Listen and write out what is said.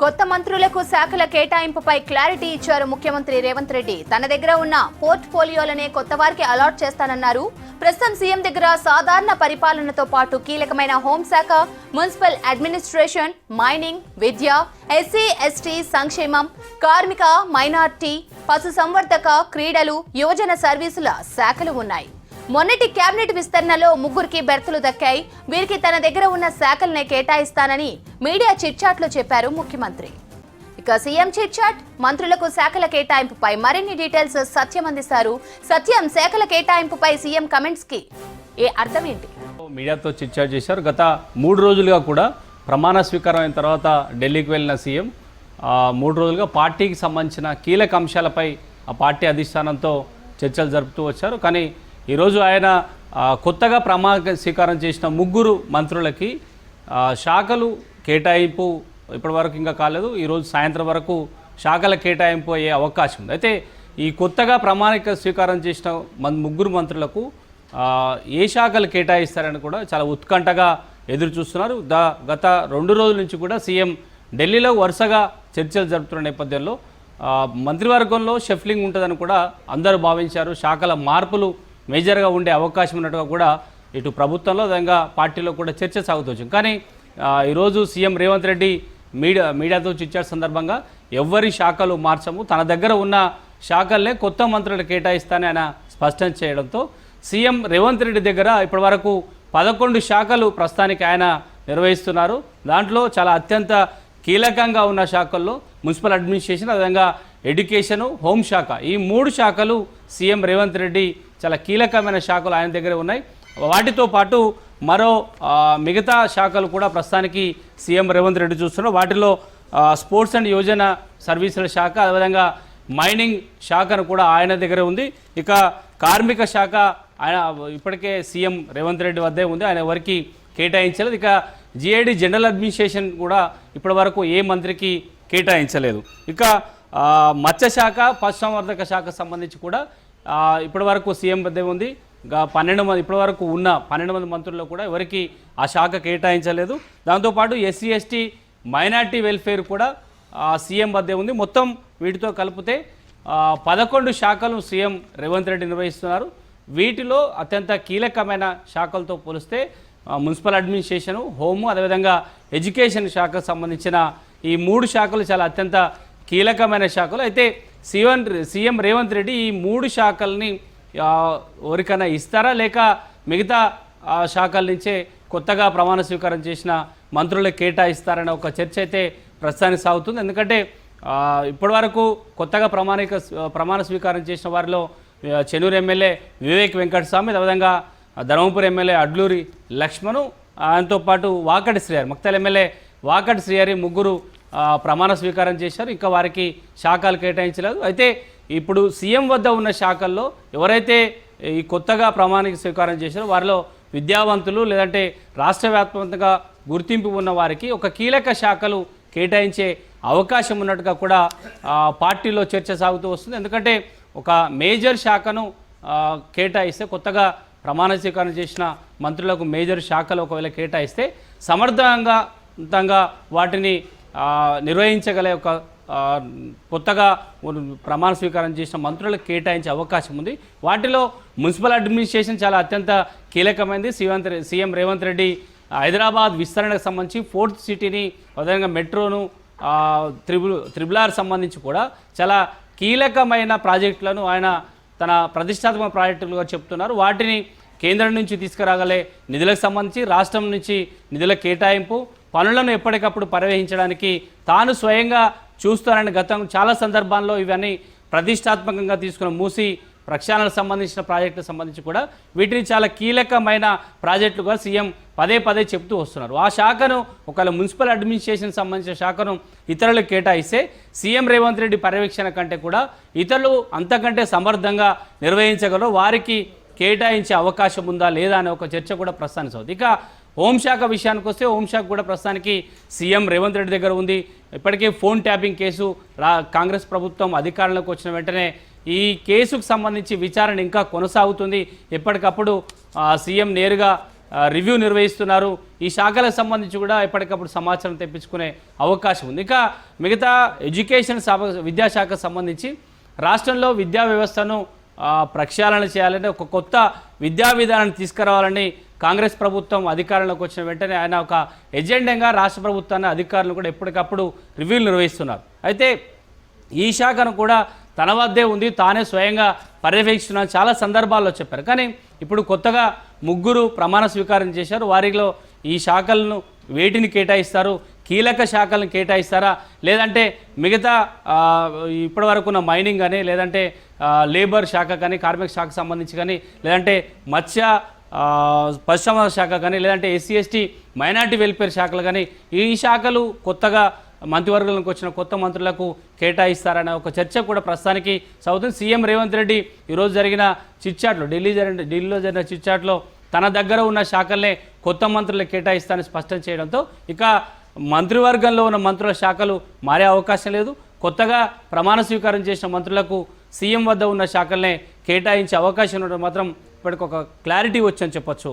కొత్త మంత్రులకు శాఖల కేటాయింపుపై క్లారిటీ ఇచ్చారు ముఖ్యమంత్రి రేవంత్ రెడ్డి. తన దగ్గర ఉన్న పోర్ట్ఫోలియోలనే కొత్త వారికి అలాట్ చేస్తానన్నారు. ప్రస్తుతం సీఎం దగ్గర సాధారణ పరిపాలనతో పాటు కీలకమైన హోంశాఖ మున్సిపల్ అడ్మినిస్ట్రేషన్ మైనింగ్ విద్య ఎస్సీ ఎస్టీ సంక్షేమం కార్మిక మైనార్టీ పశుసంవర్ధక క్రీడలు యువజన సర్వీసుల శాఖలు ఉన్నాయి. మొన్నటి కేబినెట్ విస్తరణలో ముగ్గురికి బెర్తులు దక్కాయి. వీరికి తన దగ్గర ఉన్న శాఖల్నే కేటాయిస్తానని మీడియా చిట్చాట్లో చెప్పారు ముఖ్యమంత్రి. ఇక సీఎం చిట్చాట్ మంత్రులకు శాఖల కేటాయింపుపై మరిన్ని డీటెయిల్స్ సత్యం అందిస్తారు. సత్యం శాఖల కేటాయింపుపై సీఎం కమెంట్స్కి ఏ అర్థం ఏంటి మీడియాతో చిట్చాట్ చేశారు. గత మూడు రోజులుగా కూడా ప్రమాణ స్వీకారం అయిన తర్వాత ఢిల్లీకి వెళ్ళిన సీఎం మూడు రోజులుగా పార్టీకి సంబంధించిన కీలక అంశాలపై ఆ పార్టీ అధిష్టానంతో చర్చలు జరుపుతూ వచ్చారు. కానీ ఈరోజు ఆయన కొత్తగా ప్రమాణ స్వీకారం చేసిన ముగ్గురు మంత్రులకి శాఖలు కేటాయింపు ఇప్పటివరకు ఇంకా కాలేదు. ఈరోజు సాయంత్రం వరకు శాఖల కేటాయింపు అయ్యే అవకాశం ఉంది. అయితే ఈ కొత్తగా ప్రమాణిక స్వీకారం చేసిన మన ముగ్గురు మంత్రులకు ఏ శాఖలు కేటాయిస్తారని కూడా చాలా ఉత్కంఠగా ఎదురు చూస్తున్నారు. ద గత రెండు రోజుల నుంచి కూడా సీఎం ఢిల్లీలో వరుసగా చర్చలు జరుపుతున్న నేపథ్యంలో మంత్రివర్గంలో షెఫ్లింగ్ ఉంటుందని కూడా అందరూ భావించారు. శాఖల మార్పులు మేజర్గా ఉండే అవకాశం ఉన్నట్టుగా కూడా ఇటు ప్రభుత్వంలో విధంగా పార్టీలో కూడా చర్చ సాగుతూ కానీ ఈరోజు సీఎం రేవంత్ రెడ్డి మీడియా మీడియాతో చిచ్చారు సందర్భంగా ఎవరి శాఖలు మార్చము. తన దగ్గర ఉన్న శాఖల్నే కొత్త మంత్రులు కేటాయిస్తానని ఆయన స్పష్టం చేయడంతో సీఎం రేవంత్ రెడ్డి దగ్గర ఇప్పటి వరకు పదకొండు శాఖలు ప్రస్తుతానికి ఆయన నిర్వహిస్తున్నారు. దాంట్లో చాలా అత్యంత కీలకంగా ఉన్న శాఖల్లో మున్సిపల్ అడ్మినిస్ట్రేషన్ అదేవిధంగా ఎడ్యుకేషను హోంశాఖ ఈ మూడు శాఖలు సీఎం రేవంత్ రెడ్డి చాలా కీలకమైన శాఖలు ఆయన దగ్గర ఉన్నాయి. వాటితో పాటు మరో మిగతా శాఖలు కూడా ప్రస్తుతానికి సీఎం రేవంత్ రెడ్డి చూస్తున్నారు వాటిలో స్పోర్ట్స్ అండ్ యోజన సర్వీసుల శాఖ అదేవిధంగా మైనింగ్ శాఖను కూడా ఆయన దగ్గర ఉంది. ఇక కార్మిక శాఖ ఆయన ఇప్పటికే సీఎం రేవంత్ రెడ్డి వద్దే ఉంది. ఆయన ఎవరికి కేటాయించలేదు. ఇక జిఐడి జనరల్ అడ్మినిస్ట్రేషన్ కూడా ఇప్పటి వరకు ఏ మంత్రికి కేటాయించలేదు. ఇక మత్స్యశాఖ పశుసంవర్ధక శాఖ సంబంధించి కూడా ఇప్పటి ఇప్పటివరకు సీఎం వద్దే ఉంది. పన్నెండు మంది ఇప్పటివరకు ఉన్న పన్నెండు మంది మంత్రుల్లో కూడా ఎవరికి ఆ శాఖ కేటాయించలేదు. దాంతోపాటు ఎస్సీ ఎస్టీ మైనార్టీ వెల్ఫేర్ కూడా సీఎం వద్దే ఉంది. మొత్తం వీటితో కలిపితే పదకొండు శాఖలు సీఎం రేవంత్ రెడ్డి నిర్వహిస్తున్నారు. వీటిలో అత్యంత కీలకమైన శాఖలతో పోలిస్తే మున్సిపల్ అడ్మినిస్ట్రేషను హోము అదేవిధంగా ఎడ్యుకేషన్ శాఖకు సంబంధించిన ఈ మూడు శాఖలు చాలా అత్యంత కీలకమైన శాఖలు. అయితే సీఎం సీఎం రేవంత్ రెడ్డి ఈ మూడు శాఖల్ని ఎవరికైనా ఇస్తారా? లేక మిగతా శాఖల నుంచే కొత్తగా ప్రమాణ స్వీకారం చేసిన మంత్రులకు కేటాయిస్తారనే ఒక చర్చ అయితే ప్రస్తుతానికి సాగుతుంది. ఎందుకంటే ఇప్పటివరకు కొత్తగా ప్రమాణిక ప్రమాణ స్వీకారం చేసిన వారిలో చెన్నూరు ఎమ్మెల్యే వివేక్ వెంకటస్వామి అదేవిధంగా ధర్మపురి ఎమ్మెల్యే అడ్లూరి లక్ష్మణు ఆయనతో పాటు వాకటి శ్రీహరి మక్తల్ ఎమ్మెల్యే వాకటి శ్రీహరి ముగ్గురు ప్రమాణ స్వీకారం చేశారు. ఇంకా వారికి శాఖలు కేటాయించలేదు. అయితే ఇప్పుడు సీఎం వద్ద ఉన్న శాఖల్లో ఎవరైతే ఈ కొత్తగా ప్రమాణిక స్వీకారం చేశారో వారిలో విద్యావంతులు లేదంటే రాష్ట్ర వ్యాప్తంగా గుర్తింపు ఉన్న వారికి ఒక కీలక శాఖలు కేటాయించే అవకాశం ఉన్నట్టుగా కూడా పార్టీలో చర్చ సాగుతూ వస్తుంది. ఎందుకంటే ఒక మేజర్ శాఖను కేటాయిస్తే కొత్తగా ప్రమాణ స్వీకారం చేసిన మంత్రులకు మేజర్ శాఖలు ఒకవేళ కేటాయిస్తే సమర్థవంతంగా వాటిని నిర్వహించగల ఒక కొత్తగా ప్రమాణ స్వీకారం చేసిన మంత్రులకు కేటాయించే అవకాశం ఉంది. వాటిలో మున్సిపల్ అడ్మినిస్ట్రేషన్ చాలా అత్యంత కీలకమైనది. సీవంత్ సీఎం రేవంత్ రెడ్డి హైదరాబాద్ విస్తరణకు సంబంధించి ఫోర్త్ సిటీని అదేవిధంగా మెట్రోను త్రిబుల్ త్రిబుల్ ఆర్ సంబంధించి కూడా చాలా కీలకమైన ప్రాజెక్టులను ఆయన తన ప్రతిష్టాత్మక ప్రాజెక్టులుగా చెప్తున్నారు. వాటిని కేంద్రం నుంచి తీసుకురాగలే నిధులకు సంబంధించి రాష్ట్రం నుంచి నిధుల కేటాయింపు పనులను ఎప్పటికప్పుడు పర్యవహించడానికి తాను స్వయంగా చూస్తానని గతం చాలా సందర్భాల్లో ఇవన్నీ ప్రతిష్టాత్మకంగా తీసుకున్న మూసి ప్రక్షాళనకు సంబంధించిన ప్రాజెక్టులకు సంబంధించి కూడా వీటిని చాలా కీలకమైన ప్రాజెక్టులుగా సీఎం పదే పదే చెప్తూ వస్తున్నారు. ఆ శాఖను ఒకవేళ మున్సిపల్ అడ్మినిస్ట్రేషన్ సంబంధించిన శాఖను ఇతరులకు కేటాయిస్తే సీఎం రేవంత్ రెడ్డి పర్యవేక్షణ కంటే కూడా ఇతరులు అంతకంటే సమర్థంగా నిర్వహించగలరు. వారికి కేటాయించే అవకాశం ఉందా లేదా అనే ఒక చర్చ కూడా ప్రస్తుతానికి ఇక హోంశాఖ విషయానికి వస్తే హోంశాఖ కూడా ప్రస్తుతానికి సీఎం రేవంత్ రెడ్డి దగ్గర ఉంది. ఇప్పటికే ఫోన్ ట్యాపింగ్ కేసు రా కాంగ్రెస్ ప్రభుత్వం అధికారంలోకి వచ్చిన వెంటనే ఈ కేసుకు సంబంధించి విచారణ ఇంకా కొనసాగుతుంది. ఎప్పటికప్పుడు సీఎం నేరుగా రివ్యూ నిర్వహిస్తున్నారు. ఈ శాఖలకు సంబంధించి కూడా ఎప్పటికప్పుడు సమాచారం తెప్పించుకునే అవకాశం ఉంది. ఇక మిగతా ఎడ్యుకేషన్ విద్యాశాఖకు సంబంధించి రాష్ట్రంలో విద్యా వ్యవస్థను ప్రక్షాళన చేయాలని ఒక కొత్త విద్యా విధానాన్ని తీసుకురావాలని కాంగ్రెస్ ప్రభుత్వం అధికారంలోకి వచ్చిన వెంటనే ఆయన ఒక ఎజెండాగా రాష్ట్ర ప్రభుత్వాన్ని అధికారులు కూడా ఎప్పటికప్పుడు రివ్యూలు నిర్వహిస్తున్నారు. అయితే ఈ శాఖను కూడా తన వద్దే ఉంది తానే స్వయంగా పర్యవేక్షిస్తున్నా చాలా సందర్భాల్లో చెప్పారు. కానీ ఇప్పుడు కొత్తగా ముగ్గురు ప్రమాణ స్వీకారం చేశారు. వారిలో ఈ శాఖలను వేటిని కేటాయిస్తారు? కీలక శాఖలను కేటాయిస్తారా? లేదంటే మిగతా ఇప్పటివరకు ఉన్న మైనింగ్ కానీ లేదంటే లేబర్ శాఖ కానీ కార్మిక శాఖకు సంబంధించి కానీ లేదంటే మత్స్య పరిశ్రమ శాఖ కానీ లేదంటే ఎస్సీ ఎస్టీ మైనార్టీ వెల్ఫేర్ శాఖలు కానీ ఈ శాఖలు కొత్తగా మంత్రివర్గంలోకి వచ్చిన కొత్త మంత్రులకు కేటాయిస్తారనే ఒక చర్చ కూడా ప్రస్తుతానికి సాగుతుంది. సీఎం రేవంత్ రెడ్డి ఈరోజు జరిగిన చిట్చాట్లో ఢిల్లీ జరిగిన ఢిల్లీలో జరిగిన చిట్చాట్లో తన దగ్గర ఉన్న శాఖలనే కొత్త మంత్రులకు కేటాయిస్తారని స్పష్టం చేయడంతో ఇక మంత్రివర్గంలో ఉన్న మంత్రుల శాఖలు మారే అవకాశం లేదు. కొత్తగా ప్రమాణ స్వీకారం చేసిన మంత్రులకు సీఎం వద్ద ఉన్న శాఖలనే కేటాయించే అవకాశం ఉండడం మాత్రం ఇప్పటికొక క్లారిటీ వచ్చని చెప్పొచ్చు.